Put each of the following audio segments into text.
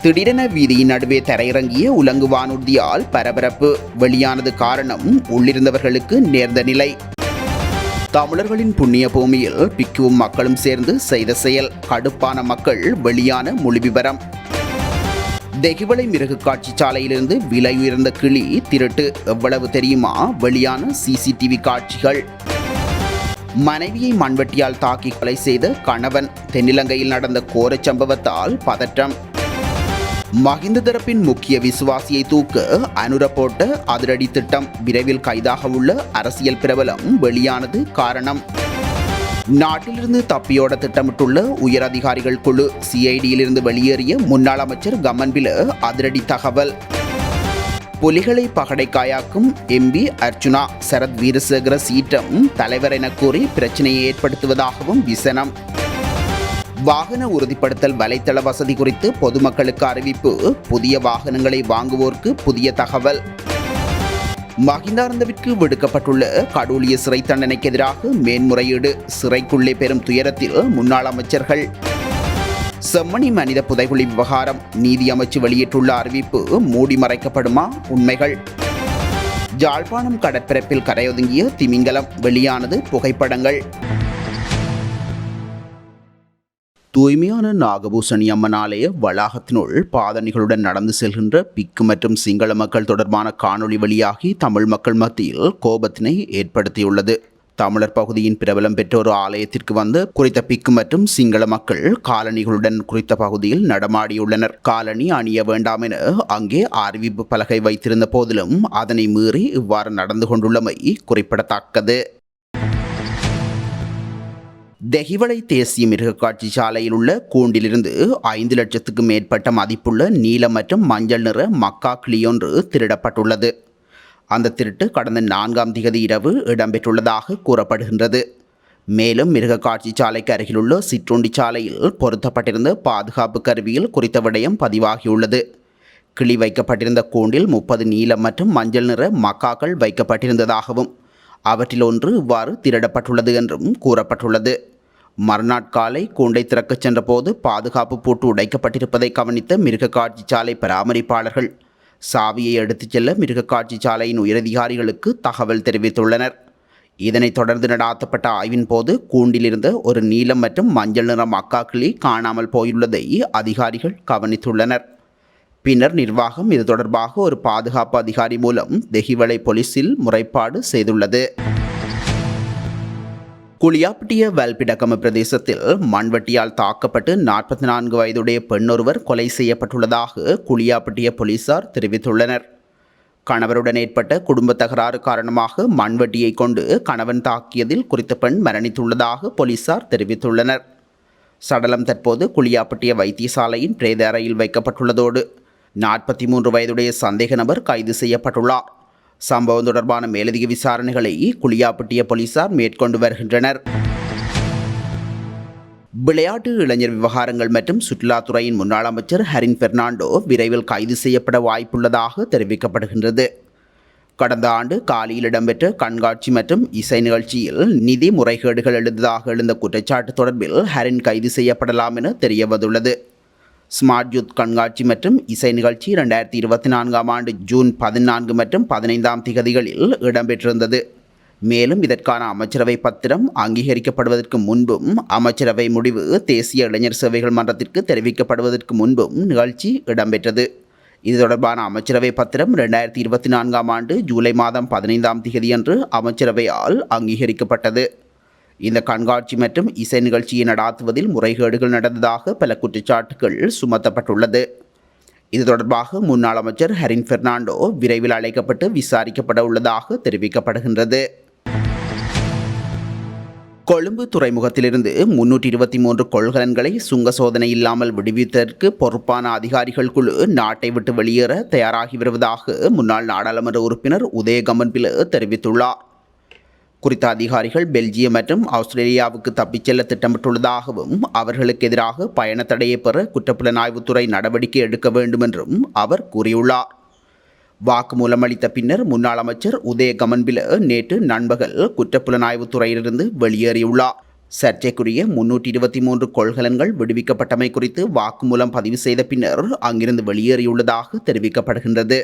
திடீரென வீதியின் நடுவே தரையிறங்கிய உலங்கு வானூர்தியால் பரபரப்பு. வெளியானது காரணம் உள்ளிருந்தவர்களுக்கு நேர்ந்த நிலை. தமிழர்களின் புண்ணிய பூமியில் பிக்குவும் மக்களும் சேர்ந்து செய்த செயல். கடுப்பான மக்கள் வெளியான மொழி விவரம் தெகிவளை மிருகு காட்சி சாலையிலிருந்து விலை உயர்ந்த கிளி திருட்டு. எவ்வளவு தெரியுமா? வெளியான சிசிடிவி காட்சிகள். மனைவியை மண்வெட்டியால் தாக்கி கொலை செய்த கணவன். தென்னிலங்கையில் நடந்த கோரச் சம்பவத்தால் பதற்றம். மகிந்த தரப்பின் முக்கிய விசுவாசியை தூக்க அனுர போட்ட அதிரடி திட்டம் விரைவில் கைதாக உள்ள அரசியல் பிரபலம் வெளியானது காரணம். நாட்டிலிருந்து தப்பியோட திட்டமிட்டுள்ள உயர் அதிகாரிகள் குழு சிஐடியிலிருந்து வெளியேறிய முன்னாள் அமைச்சர் கமன்பில அதிரடி தகவல். புலிகளை பகடைக்காயாக்கும் எம்பி அர்ச்சுனா சரத் வீரசேகர சீற்றம் தலைவர் என கூறி பிரச்சனையை ஏற்படுத்துவதாகவும் விசனம். வாகன உறுதிப்படுத்தல் வலைத்தள வசதி குறித்து பொதுமக்களுக்கு அறிவிப்பு. புதிய வாகனங்களை வாங்குவோருக்கு புதிய தகவல். மகிந்தார்ந்தவிற்கு விடுக்கப்பட்டுள்ள கடூலிய சிறை தண்டனைக்கு எதிராக மேன்முறையீடு சிறைக்குள்ளே பெறும் துயரத்தில் முன்னாள் அமைச்சர்கள். செம்மணி மனித புதைகுழி விவகாரம் நீதி அமைச்சு வெளியிட்டுள்ள அறிவிப்பு மூடி மறைக்கப்படுமா? உண்மைகள். ஜாழ்ப்பாணம் கடற்பரப்பில் கரையொதுங்கிய திமிங்கலம் வெளியானது புகைப்படங்கள். தூய்மையான நாகபூசணி அம்மன் ஆலய வளாகத்தினுள் பாதணிகளுடன் நடந்து செல்கின்ற பிக்கு மற்றும் சிங்கள மக்கள் தொடர்பான காணொளி வழியாகி தமிழ் மக்கள் மத்தியில் கோபத்தினை ஏற்படுத்தியுள்ளது. தமிழர் பகுதியின் பிரபலம் பெற்ற ஒரு ஆலயத்திற்கு வந்து குறித்த பிக்கு மற்றும் சிங்கள மக்கள் காலணிகளுடன் குறித்த பகுதியில் நடமாடியுள்ளனர். காலணி அணிய வேண்டாம் என அங்கே அறிவிப்பு பலகை வைத்திருந்த போதிலும் அதனை மீறி இவ்வாறு நடந்து கொண்டுள்ளமை குறிப்பிடத்தக்கது. தெஹிவளை தேசிய மிருகக்காட்சி சாலையில் உள்ள கூண்டிலிருந்து ஐந்து லட்சத்துக்கு மேற்பட்ட மதிப்புள்ள நீல மற்றும் மஞ்சள் நிற மக்கா கிளியொன்று திருடப்பட்டுள்ளது. அந்த திருட்டு கடந்த நான்காம் திகதி இரவு இடம்பெற்றுள்ளதாக கூறப்படுகின்றது. மேலும் மிருகக்காட்சி சாலைக்கு அருகிலுள்ள சிற்றுண்டி சாலையில் பொருத்தப்பட்டிருந்த பாதுகாப்பு கருவியில் குறித்த விடயம் பதிவாகியுள்ளது. கிளி வைக்கப்பட்டிருந்த கூண்டில் முப்பது நீலம் மற்றும் மஞ்சள் நிற மக்காக்கள் வைக்கப்பட்டிருந்ததாகவும் அவற்றில் ஒன்று இவ்வாறு திருடப்பட்டுள்ளது என்றும் கூறப்பட்டுள்ளது. மறுநாட்காலை கூண்டை திறக்கச் சென்றபோது பாதுகாப்பு பூட்டு உடைக்கப்பட்டிருப்பதை கவனித்த மிருகக்காட்சி சாலை பராமரிப்பாளர்கள் சாவியை எடுத்துச் செல்ல மிருகக்காட்சி சாலையின் உயரதிகாரிகளுக்கு தகவல் தெரிவித்துள்ளனர். இதனைத் தொடர்ந்து நடாத்தப்பட்ட ஆய்வின் போது கூண்டிலிருந்த ஒரு நீலம் மற்றும் மஞ்சள் நிற மக்காக்கிளி காணாமல் போயுள்ளதை அதிகாரிகள் கவனித்துள்ளனர். பின்னர் நிர்வாகம் இது தொடர்பாக ஒரு பாதுகாப்பு அதிகாரி மூலம் தெஹிவளை போலீஸில் முறைப்பாடு செய்துள்ளது. குளியாப்பட்டிய வல்பிடக்கம பிரதேசத்தில் மண்வெட்டியால் தாக்கப்பட்டு நாற்பத்தி நான்கு வயதுடைய பெண்ணொருவர் கொலை செய்யப்பட்டுள்ளதாக குளியாப்பட்டிய போலீசார் தெரிவித்துள்ளனர். கணவருடன் ஏற்பட்ட குடும்ப தகராறு காரணமாக மண்வெட்டியை கொண்டு கணவன் தாக்கியதில் குறித்த பெண் மரணித்துள்ளதாக போலீசார் தெரிவித்துள்ளனர். சடலம் தற்போது குளியாப்பட்டிய வைத்தியசாலையின் பிரேத அறையில் வைக்கப்பட்டுள்ளதோடு நாற்பத்தி மூன்று வயதுடைய சந்தேக நபர் கைது செய்யப்பட்டுள்ளார். சம்பவம் தொடர்பான மேலதிக விசாரணைகளை குளியாப்பட்டிய போலீசார் மேற்கொண்டு வருகின்றனர். விளையாட்டு இளைஞர் விவகாரங்கள் மற்றும் சுற்றுலாத்துறையின் முன்னாள் அமைச்சர் ஹரின் பெர்னாண்டோ விரைவில் கைது செய்யப்பட வாய்ப்புள்ளதாக தெரிவிக்கப்படுகின்றது. கடந்த ஆண்டு காலியில் இடம்பெற்ற கண்காட்சி மற்றும் இசை நிகழ்ச்சியில் நிதி முறைகேடுகள் எழுந்ததாக எழுந்த குற்றச்சாட்டு தொடர்பில் ஹரின் கைது செய்யப்படலாம் என தெரியவந்துள்ளது. ஸ்மார்ட் யூத் கண்காட்சி மற்றும் இசை நிகழ்ச்சி இரண்டாயிரத்தி இருபத்தி நான்காம் ஆண்டு ஜூன் பதினான்கு மற்றும் பதினைந்தாம் திகதிகளில் இடம்பெற்றிருந்தது. மேலும் இதற்கான அமைச்சரவை பத்திரம் அங்கீகரிக்கப்படுவதற்கு முன்பும் அமைச்சரவை முடிவு தேசிய இளைஞர் சேவைகள் மன்றத்திற்கு தெரிவிக்கப்படுவதற்கு முன்பும் நிகழ்ச்சி இடம்பெற்றது. இது தொடர்பான அமைச்சரவை பத்திரம் ரெண்டாயிரத்தி இருபத்தி நான்காம் ஆண்டு ஜூலை மாதம் பதினைந்தாம் திகதியன்று அமைச்சரவையால் அங்கீகரிக்கப்பட்டது. இந்த கண்காட்சி மற்றும் இசை நிகழ்ச்சியை நடாத்துவதில் முறைகேடுகள் நடந்ததாக பல குற்றச்சாட்டுகள் சுமத்தப்பட்டுள்ளது. இது தொடர்பாக முன்னாள் அமைச்சர் ஹரின் பெர்னாண்டோ விரைவில் அழைக்கப்பட்டு விசாரிக்கப்பட உள்ளதாக தெரிவிக்கப்படுகின்றது. கொழும்பு துறைமுகத்திலிருந்து முன்னூற்றி இருபத்தி மூன்று கொள்கலன்களை சுங்க சோதனை இல்லாமல் விடுவித்ததற்கு பொறுப்பான அதிகாரிகள் குழு நாட்டை விட்டு வெளியேற தயாராகி வருவதாக முன்னாள் நாடாளுமன்ற உறுப்பினர் உதயகமன் பில தெரிவித்துள்ளார். குறித்த அதிகாரிகள் பெல்ஜியம் மற்றும் ஆஸ்திரேலியாவுக்கு தப்பிச் செல்ல திட்டமிட்டுள்ளதாகவும் அவர்களுக்கு எதிராக பயண தடையை பெற குற்றப்புலனாய்வுத்துறை நடவடிக்கை எடுக்க வேண்டும் என்றும் அவர் கூறியுள்ளார். வாக்குமூலம் அளித்த பின்னர் முன்னாள் அமைச்சர் உதய கமன்பில நேற்று நண்பகல் குற்றப்புலனாய்வுத்துறையிலிருந்து வெளியேறியுள்ளார். சர்ச்சைக்குரிய முன்னூற்றி இருபத்தி மூன்று கொள்கலன்கள் விடுவிக்கப்பட்டமை குறித்து வாக்குமூலம் பதிவு செய்த பின்னர் அங்கிருந்து வெளியேறியுள்ளதாக தெரிவிக்கப்படுகின்றது.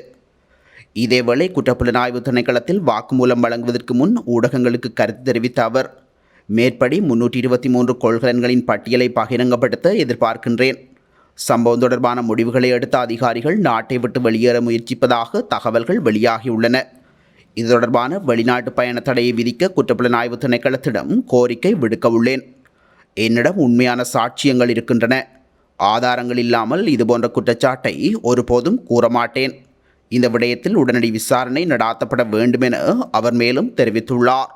இதேவேளை குற்றப்புலனாய்வு திணைக்களத்தில் வாக்குமூலம் வழங்குவதற்கு முன் ஊடகங்களுக்கு கருத்து தெரிவித்த அவர் மேற்படி முன்னூற்றி இருபத்தி மூன்று கொள்கலன்களின் பட்டியலை பகிரங்கப்படுத்த எதிர்பார்க்கின்றேன். சம்பவம் தொடர்பான முடிவுகளை எடுத்த அதிகாரிகள் நாட்டை விட்டு வெளியேற முயற்சிப்பதாக தகவல்கள் வெளியாகியுள்ளன. இது தொடர்பான வெளிநாட்டு பயண தடையை விதிக்க குற்றப்புலனாய்வு திணைக்களத்திடம் கோரிக்கை விடுக்க உள்ளேன். என்னிடம் உண்மையான சாட்சியங்கள் இருக்கின்றன. ஆதாரங்கள் இல்லாமல் இதுபோன்ற குற்றச்சாட்டை ஒருபோதும் கூறமாட்டேன். இந்த விடயத்தில் உடனடி விசாரணை நடாத்தப்பட வேண்டும் என அவர் மேலும் தெரிவித்துள்ளார்.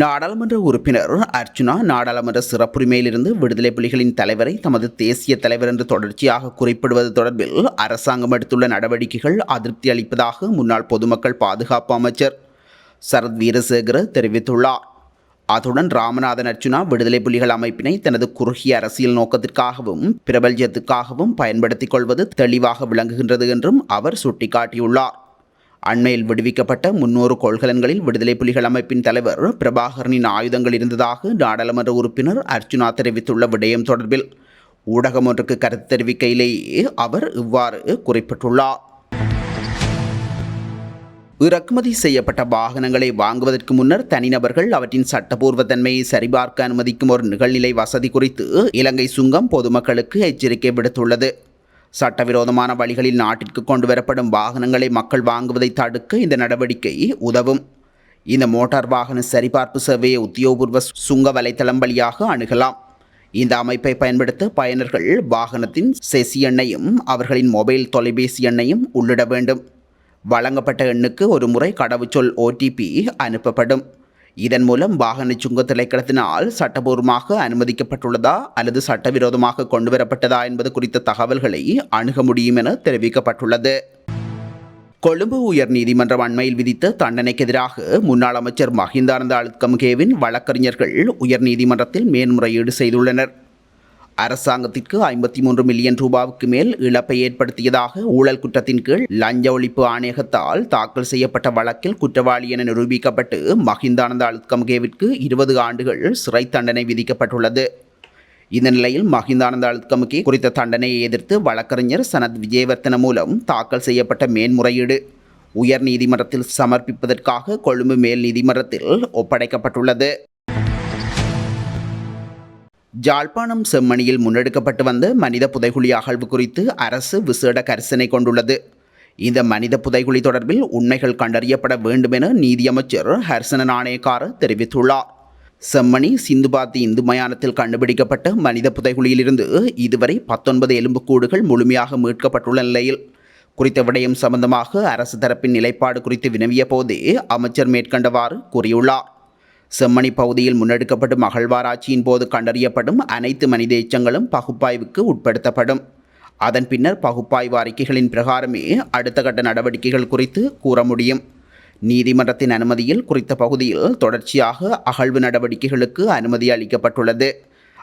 நாடாளுமன்ற உறுப்பினர் அர்ச்சுனா நாடாளுமன்ற சிறப்புரிமையிலிருந்து விடுதலை புலிகளின் தலைவரை தமது தேசிய தலைவர் என்று தொடர்ச்சியாக குறிப்பிடுவது தொடர்பில் அரசாங்கம் எடுத்துள்ள நடவடிக்கைகள் அதிருப்தி அளிப்பதாக முன்னாள் பொதுமக்கள் பாதுகாப்பு அமைச்சர் சரத் வீரசேகர தெரிவித்துள்ளார். அத்துடன் ராமநாதன் அர்ஜுனா விடுதலை புலிகள் அமைப்பினை தனது குறுகிய அரசியல் நோக்கத்திற்காகவும் பிரபல்யத்துக்காகவும் பயன்படுத்திக் கொள்வது தெளிவாக விளங்குகின்றது என்றும் அவர் சுட்டிக்காட்டியுள்ளார். அண்மையில் விடுவிக்கப்பட்ட முன்னூறு கொள்கலன்களில் விடுதலை புலிகள் அமைப்பின் தலைவர் பிரபாகரனின் ஆயுதங்கள் இருந்ததாக நாடாளுமன்ற உறுப்பினர் அர்ஜுனா தெரிவித்துள்ள விடயம் தொடர்பில் ஊடகம் ஒன்றுக்கு கருத்து தெரிவிக்கையிலேயே அவர் இவ்வாறு குறிப்பிட்டுள்ளார். இறக்குமதி செய்யப்பட்ட வாகனங்களை வாங்குவதற்கு முன்னர் தனிநபர்கள் அவற்றின் சட்டப்பூர்வ தன்மையை சரிபார்க்க அனுமதிக்கும் ஒரு நிகழ்நிலை வசதி குறித்து இலங்கை சுங்கம் பொதுமக்களுக்கு எச்சரிக்கை விடுத்துள்ளது. சட்டவிரோதமான வழிகளில் நாட்டிற்கு கொண்டு வரப்படும் வாகனங்களை மக்கள் வாங்குவதை தடுக்க இந்த நடவடிக்கை உதவும். இந்த மோட்டார் வாகன சரிபார்ப்பு சேவையை உத்தியோகபூர்வ சுங்க வலைத்தளம் வழியாக அணுகலாம். இந்த அமைப்பை பயன்படுத்த பயனர்கள் வாகனத்தின் செசி எண்ணையும் அவர்களின் மொபைல் தொலைபேசி எண்ணையும் உள்ளிட வேண்டும். வழங்கப்பட்ட எண்ணுக்கு ஒரு முறை கடவுச்சொல் ஓடிபி அனுப்பப்படும். இதன் மூலம் வாகன சுங்க திளைக்களத்தினால் சட்டபூர்வமாக அனுமதிக்கப்பட்டுள்ளதா அல்லது சட்டவிரோதமாக கொண்டுவரப்பட்டதா என்பது குறித்த தகவல்களை அணுக முடியும் என தெரிவிக்கப்பட்டுள்ளது. கொழும்பு உயர் நீதிமன்றம் அண்மையில் விதித்த தண்டனைக்கு எதிராக முன்னாள் அமைச்சர் மஹிந்தானந்த அழுத்கம்கேவின் வழக்கறிஞர்கள் உயர் நீதிமன்றத்தில் மேன்முறையீடு செய்துள்ளனர். அரசாங்கத்திற்கு ஐம்பத்தி மூன்று மில்லியன் ரூபாவுக்கு மேல் இழப்பை ஏற்படுத்தியதாக ஊழல் குற்றத்தின் கீழ் லஞ்ச ஒழிப்பு ஆணையகத்தால் தாக்கல் செய்யப்பட்ட வழக்கில் குற்றவாளி என நிரூபிக்கப்பட்டு மஹிந்தானந்த அழுத்கம்கேவிற்கு இருபது ஆண்டுகள் சிறை தண்டனை விதிக்கப்பட்டுள்ளது. இந்த நிலையில் மஹிந்தானந்த அழுத்கமுகே குறித்த தண்டனையை எதிர்த்து வழக்கறிஞர் சனத் விஜயவர்த்தன மூலம் தாக்கல் செய்யப்பட்ட மேன்முறையீடு. உயர் நீதிமன்றத்தில் சமர்ப்பிப்பதற்காக கொழும்பு மேல் நீதிமன்றத்தில் ஒப்படைக்கப்பட்டுள்ளது. ஜாழ்ப்பாணம் செம்மணியில் முன்னெடுக்கப்பட்டு வந்த மனித புதைகுழி அகழ்வு குறித்து அரசு விசேட கரிசனை கொண்டுள்ளது. இந்த மனித புதைகுழி தொடர்பில் உண்மைகள் கண்டறியப்பட வேண்டும் என நீதியமைச்சர் ஹர்சன நாணயக்கார தெரிவித்துள்ளார். செம்மணி சிந்துபாத்தி இந்து மயானத்தில் கண்டுபிடிக்கப்பட்ட மனித புதைகுழியிலிருந்து இதுவரை பத்தொன்பது எலும்புக்கூடுகள் முழுமையாக மீட்கப்பட்டுள்ள நிலையில் குறித்த விடயம் சம்பந்தமாக அரசு தரப்பின் நிலைப்பாடு குறித்து வினவிய போதே அமைச்சர் மேற்கண்டவாறு கூறியுள்ளார். செம்மணி பகுதியில் முன்னெடுக்கப்படும் அகழ்வாராய்ச்சியின் போது கண்டறியப்படும் அனைத்து மனித எச்சங்களும் பகுப்பாய்வுக்கு உட்படுத்தப்படும். அதன் பின்னர் பகுப்பாய்வு அறிக்கைகளின் பிரகாரமே அடுத்த கட்ட நடவடிக்கைகள் குறித்து கூற முடியும். நீதிமன்றத்தின் அனுமதியில் குறித்த பகுதியில் தொடர்ச்சியாக அகழ்வு நடவடிக்கைகளுக்கு அனுமதி அளிக்கப்பட்டுள்ளது.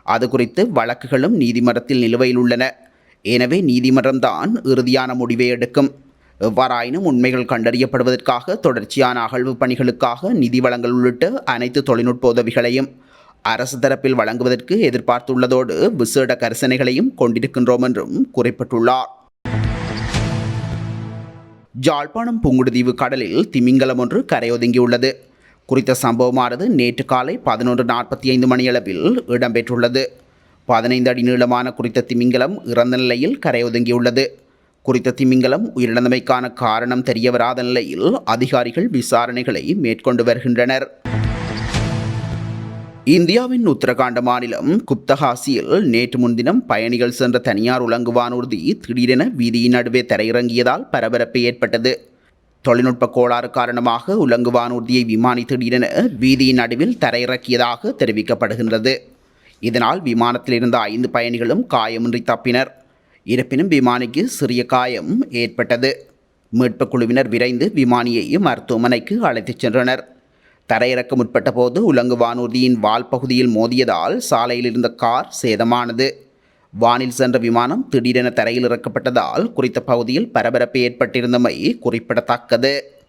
அது குறித்து வழக்குகளும் நீதிமன்றத்தில் நிலுவையில் உள்ளன. எனவே நீதிமன்றம்தான் இறுதியான முடிவை எடுக்கும். எவ்வாறாயினும் உண்மைகள் கண்டறியப்படுவதற்காக தொடர்ச்சியான அகழ்வு பணிகளுக்காக நிதி வழங்கல் உள்ளிட்ட அனைத்து தொழில்நுட்ப உதவிகளையும் அரசு தரப்பில் வழங்குவதற்கு எதிர்பார்த்துள்ளதோடு விசேட கரிசனைகளையும் கொண்டிருக்கின்றோம் என்றும் குறிப்பிட்டுள்ளார். ஜாழ்ப்பாணம் புங்குடுதீவு கடலில் திமிங்கலம் ஒன்று கரையொதுங்கியுள்ளது. குறித்த சம்பவமானது நேற்று காலை பதினொன்று நாற்பத்தி ஐந்து மணியளவில் இடம்பெற்றுள்ளது. பதினைந்து அடி நீளமான குறித்த திமிங்கலம் இறந்த நிலையில் கரையொதுங்கியுள்ளது. குறித்த திமிங்கலம் உயிரிழந்தமைக்கான காரணம் தெரியவராத நிலையில் அதிகாரிகள் விசாரணைகளை மேற்கொண்டு வருகின்றனர். இந்தியாவின் உத்தரகாண்ட மாநிலம் குப்தஹாசியில் நேற்று முன்தினம் பயணிகள் சென்ற தனியார் உலங்கு வானூர்தி திடீரென வீதியின் நடுவே தரையிறங்கியதால் பரபரப்பு ஏற்பட்டது. தொழில்நுட்ப கோளாறு காரணமாக உலங்கு வானூர்தியை விமானி திடீரென வீதியின் நடுவில் தரையிறக்கியதாக தெரிவிக்கப்படுகின்றது. இதனால் விமானத்தில் இருந்த ஐந்து பயணிகளும் காயமின்றி தப்பினர். இருப்பினும் விமானிக்கு சிறிய காயம் ஏற்பட்டது. மீட்புக் குழுவினர் விரைந்து விமானியை மருத்துவமனைக்கு அழைத்துச் சென்றனர். தரையிறக்க முற்பட்ட போது உலங்கு வானூர்தியின் வால் பகுதியில் மோதியதால் சாலையில் இருந்த கார் சேதமானது. வானில் சென்ற விமானம் திடீரென தரையில் இறக்கப்பட்டதால் குறித்த பகுதியில் பரபரப்பு ஏற்பட்டிருந்தமை குறிப்பிடத்தக்கது.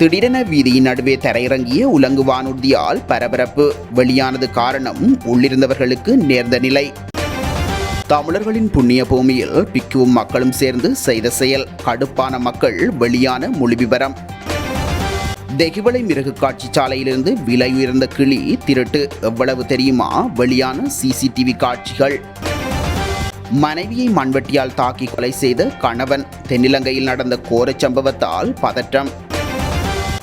திடீரென வீதியின் நடுவே தரையிறங்கிய உலங்கு வானூர்தியால் பரபரப்பு. வெளியானது காரணம் உள்ளிருந்தவர்களுக்கு நேர்ந்த நிலை. தமிழர்களின் புண்ணிய பூமியில் பிக்குவும் மக்களும் சேர்ந்து செய்த செயல். கடுப்பான மக்கள் வெளியான மொழி விவரம் தெகிவளை மிருகு காட்சி சாலையிலிருந்து விலை உயர்ந்த கிளி திருட்டு. எவ்வளவு தெரியுமா? வெளியான சிசிடிவி காட்சிகள். மனைவியை மண்வெட்டியால் தாக்கி கொலை செய்த கணவன். தென்னிலங்கையில் நடந்த கோரச் சம்பவத்தால் பதற்றம்.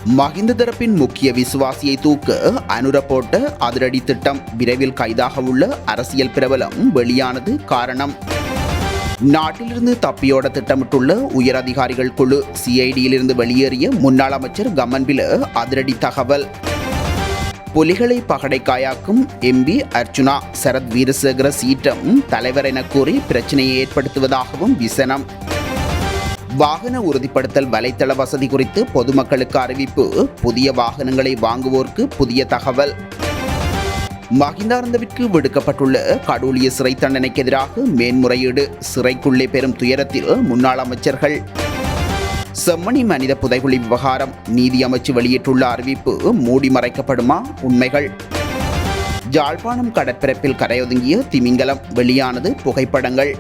மகிந்த தரப்பின் முக்கிய விசுவாசியை தூக்க அனுர போட்ட அதிரடி திட்டம் விரைவில் கைதாக உள்ள அரசியல் பிரபலம் வெளியானது காரணம். நாட்டிலிருந்து தப்பியோட திட்டமிட்டுள்ள உயரதிகாரிகள் குழு சிஐடியிலிருந்து வெளியேறிய முன்னாள் அமைச்சர் கமன்பில அதிரடி தகவல். புலிகளை பகடைக்காயாக்கும் எம்பி அர்ச்சுனா சரத் வீரசேகர சீற்றம் தலைவர் என கூறி பிரச்சனையை ஏற்படுத்துவதாகவும் விசனம். வாகன உறுதிப்படுத்தல் வலைத்தள வசதி குறித்து பொதுமக்களுக்கு அறிவிப்பு. புதிய வாகனங்களை வாங்குவோருக்கு புதிய தகவல். மகிந்தார்ந்தவிற்கு விடுக்கப்பட்டுள்ள கடூலிய சிறை தண்டனைக்கு எதிராக மேன்முறையீடு. சிறைக்குள்ளே பெரும் துயரத்தில் முன்னாள் அமைச்சர்கள். செம்மணி மனித புதைகுழி விவகாரம் நீதி அமைச்சு வெளியிட்டுள்ள அறிவிப்பு மூடி மறைக்கப்படுமா? உண்மைகள். ஜாழ்ப்பாணம் கடற்பரப்பில் கரையொதுங்கிய திமிங்கலம். வெளியானது புகைப்படங்கள்.